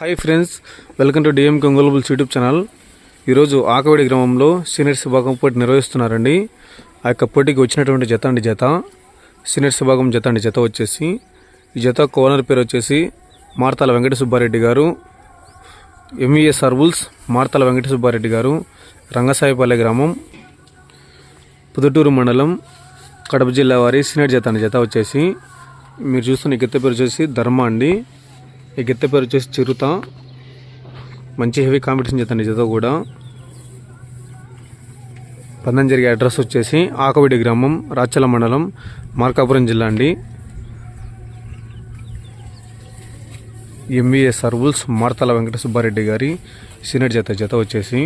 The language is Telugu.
Hi friends welcome to DM కంగోలబుల్స్ YouTube channel ఈరోజు ఆకవేడి గ్రామంలో సీనియర్స్ విభాగం పోటీ నిర్వహిస్తున్నారండి. ఆ యొక్క పోటీకి వచ్చినటువంటి జత అండి జత. సీనియర్స్ విభాగం జత అండి జత వచ్చేసి. ఈ జత కోనర్ పేరు వచ్చేసి మార్తాల వెంకట సుబ్బారెడ్డి గారు. ఎంఈఎస్ అర్బుల్స్ మార్తాల వెంకట సుబ్బారెడ్డి గారు. రంగసాయిపల్లె గ్రామం. పుదుటూరు మండలం కడప జిల్లా వారి సీనియర్ జత అండి జత వచ్చేసి. మీరు చూస్తున్న గిత్త పేరు వచ్చేసి ధర్మ అండి. ఈ గిత్త పేరు వచ్చేసి చిరుత. మంచి హెవీ కాంపిటీషన్ చేతండి జత కూడా. పందం జరిగే అడ్రస్ వచ్చేసి ఆకవిడి గ్రామం రాచల మండలం మార్కాపురం జిల్లా అండి. ఎంబీఏ సర్వుల్స్ మార్తల వెంకట సుబ్బారెడ్డి గారి సీనియర్ జత జత వచ్చేసి